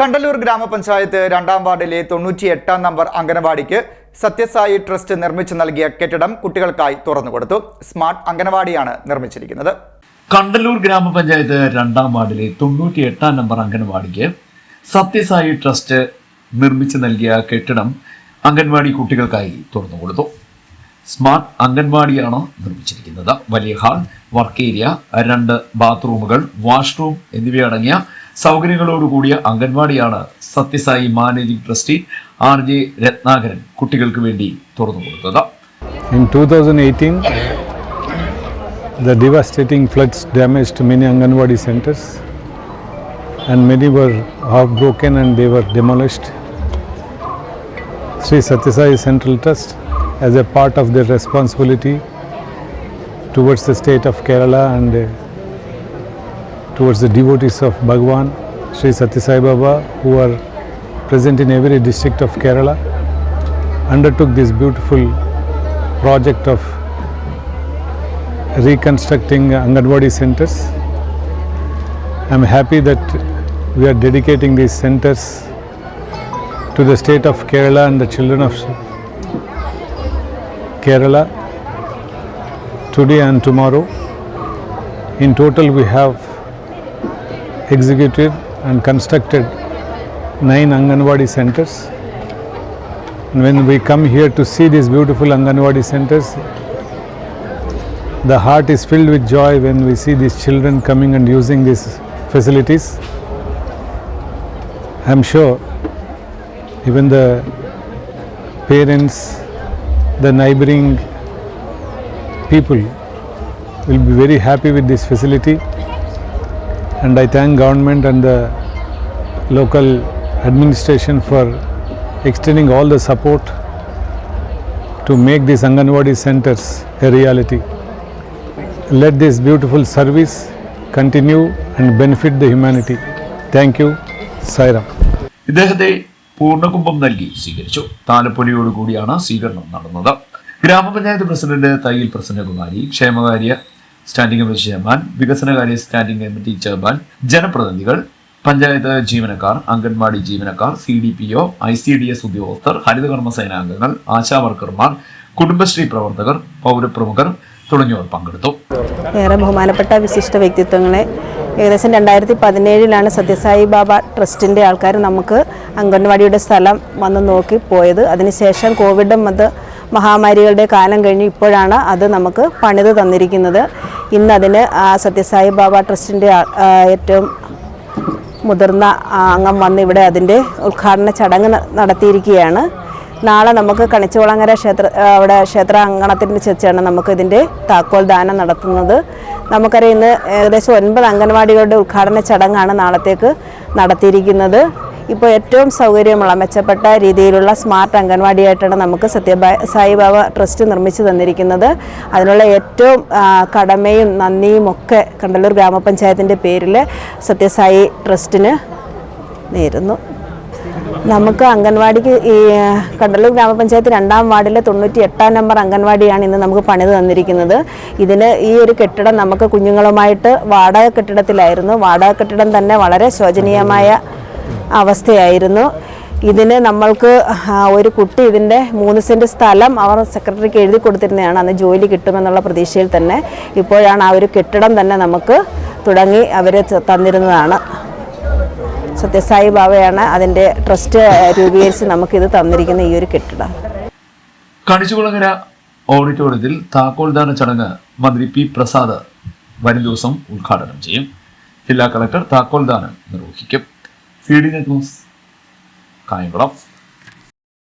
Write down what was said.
കണ്ടല്ലൂർ ഗ്രാമപഞ്ചായത്ത് രണ്ടാം വാർഡിലെ തൊണ്ണൂറ്റി എട്ടാം നമ്പർ അംഗനവാടിക്ക് സത്യസായി ട്രസ്റ്റ് നിർമ്മിച്ചു നൽകിയ കെട്ടിടം കുട്ടികൾക്കായി തുറന്നുകൊടുത്തു സ്മാർട്ട് അംഗനവാടിയാണ് നിർമ്മിച്ചിരിക്കുന്നത്. കണ്ടല്ലൂർ ഗ്രാമപഞ്ചായത്ത് രണ്ടാം വാർഡിലെ തൊണ്ണൂറ്റി എട്ടാം നമ്പർ അംഗനവാടിക്ക് സത്യസായി ട്രസ്റ്റ് നിർമ്മിച്ചു നൽകിയ കെട്ടിടം അംഗൻവാടി കുട്ടികൾക്കായി തുറന്നു കൊടുത്തു. സ്മാർട്ട് അംഗൻവാടിയാണ് നിർമ്മിച്ചിരിക്കുന്നത്. വലിയ ഹാൾ വർക്ക് ഏരിയ രണ്ട് ബാത്റൂമുകൾ വാഷ്റൂം എന്നിവയടങ്ങിയ സൗകര്യങ്ങളോടുകൂടിയ അംഗൻവാടിയാണ് Sathya Sai managing trustee R J Ratnakaran കുട്ടികൾക്ക് വേണ്ടി തുറന്നു കൊടുത്തത് In 2018, the devastating floods damaged many Anganwadi centers and many were half broken and they were demolished. Sri Satyasai Central Trust, as a part of their responsibility towards the state of Kerala and uh, towards the devotees of Bhagwan, Sri Satyasai Baba, who are present in every district of Kerala, undertook this beautiful project of reconstructing Anganwadi centers. I'm happy that we are dedicating these centers to the state of Kerala and the children of Kerala today and tomorrow. In total, we have executed and constructed nine Anganwadi centers. And when we come here to see these beautiful Anganwadi centers, the heart is filled with joy when we see these children coming and using these facilities. I'm sure even the parents, the neighboring people will be very happy with this facility. And I thank government and the local administration for extending all the support to make these Anganwadi centers a reality. Let this beautiful service continue and benefit the humanity. Thank you, Sairam. ഇദ്ദേഹത്തെ പൂർണകുംഭം നൽകി സ്വീകരിച്ചു താലപ്പൊലിയോടുകൂടിയാണ് സ്വീകരണം നടന്നത് ഗ്രാമപഞ്ചായത്ത് president Thayyil Prasannakumari ക്ഷേമകാര്യ standing committee chairman വികസനകാര്യ standing committee chairman ജനപ്രതിനിധികൾ പഞ്ചായത്ത് ജീവനക്കാർ അംഗൻവാടി ജീവനക്കാർ C D P O I C D S ഉദ്യോഗസ്ഥർ ഹരിതകർമ്മ സേനാംഗങ്ങൾ ആശാവർക്കർമാർ കുടുംബശ്രീ പ്രവർത്തകർ പൗരപ്രമുഖർ തുടങ്ങിയവർ പങ്കെടുത്തു. ഏറെ ബഹുമാനപ്പെട്ട വിശിഷ്ട വ്യക്തിത്വങ്ങളെ ഏകദേശം രണ്ടായിരത്തി പതിനേഴിലാണ് സത്യസായി ബാബ ട്രസ്റ്റിന്റെ ആൾക്കാർ നമുക്ക് അംഗൻവാടിയുടെ സ്ഥലം വന്ന് നോക്കി പോയത്. അതിനുശേഷം കോവിഡും അത് മഹാമാരികളുടെ കാലം കഴിഞ്ഞ് ഇപ്പോഴാണ് അത് നമുക്ക് പണിത് തന്നിരിക്കുന്നത്. ഇന്ന് അതിന് സത്യസായി ബാബ ട്രസ്റ്റിന്റെ ഏറ്റവും മുതിർന്ന അംഗം വന്ന് ഇവിടെ അതിന്റെ ഉദ്ഘാടന ചടങ്ങ് നടത്തിയിരിക്കുകയാണ്. നാളെ നമുക്ക് കണിച്ചുകുളങ്ങര ക്ഷേത്ര അവിടെ ക്ഷേത്ര അങ്കണത്തിന്റെ ചെച്ചാണ് നമുക്ക് ഇതിന്റെ താക്കോൽ ദാനം നടത്തുന്നത്. നമുക്കറിയാം ഇന്ന് ഏകദേശം ഒൻപത് അംഗൻവാടികളുടെ ഉദ്ഘാടന ചടങ്ങാണ് നാളത്തേക്ക് നടത്തിയിരിക്കുന്നത്. ഇപ്പോൾ ഏറ്റവും സൗകര്യമുള്ള മെച്ചപ്പെട്ട രീതിയിലുള്ള സ്മാർട്ട് അംഗൻവാടിയായിട്ടാണ് നമുക്ക് സത്യബാ സായിബാബ ട്രസ്റ്റ് നിർമ്മിച്ചു തന്നിരിക്കുന്നത്. അതിനുള്ള ഏറ്റവും കടമയും നന്ദിയും ഒക്കെ കണ്ടല്ലൂർ ഗ്രാമപഞ്ചായത്തിന്റെ പേരിൽ സത്യസായി ട്രസ്റ്റിന് നേരുന്നു. നമുക്ക് അംഗൻവാടിക്ക് ഈ കണ്ടല്ലൂർ ഗ്രാമപഞ്ചായത്ത് രണ്ടാം വാർഡിലെ തൊണ്ണൂറ്റി എട്ടാം നമ്പർ അംഗൻവാടിയാണ് ഇന്ന് നമുക്ക് പണിത് തന്നിരിക്കുന്നത്. ഇതിന് ഈ ഒരു കെട്ടിടം നമുക്ക് കുഞ്ഞുങ്ങളുമായിട്ട് വാടക കെട്ടിടത്തിലായിരുന്നു. വാടക കെട്ടിടം തന്നെ വളരെ ശോചനീയമായ അവസ്ഥയായിരുന്നു. ഇതിന് നമ്മൾക്ക് ഒരു കുട്ടി ഇതിന്റെ മൂന്ന് സെന്റ് സ്ഥലം അവർ സെക്രട്ടറിക്ക് എഴുതി കൊടുത്തിരുന്നതാണ്. അന്ന് ജോലി കിട്ടുമെന്നുള്ള പ്രതീക്ഷയിൽ തന്നെ ഇപ്പോഴാണ് ആ ഒരു കെട്ടിടം തന്നെ നമുക്ക് തുടങ്ങി അവർ തന്നിരുന്നതാണ്. സത്യസായി ബാബയാണ് അതിന്റെ ട്രസ്റ്റ് രൂപീകരിച്ച് നമുക്കിത് തന്നിരിക്കുന്ന ഈ ഒരു കെട്ടിടം. കണിച്ചുകുളങ്ങര ഓഡിറ്റോറിയത്തിൽ താക്കോൽദാന ചടങ്ങ് മന്ത്രി പി പ്രസാദ് വരും ദിവസം ഉദ്ഘാടനം ചെയ്യും. ജില്ലാ കളക്ടർ താക്കോൽദാനം നിർവഹിക്കും. フィーになてます。会員から。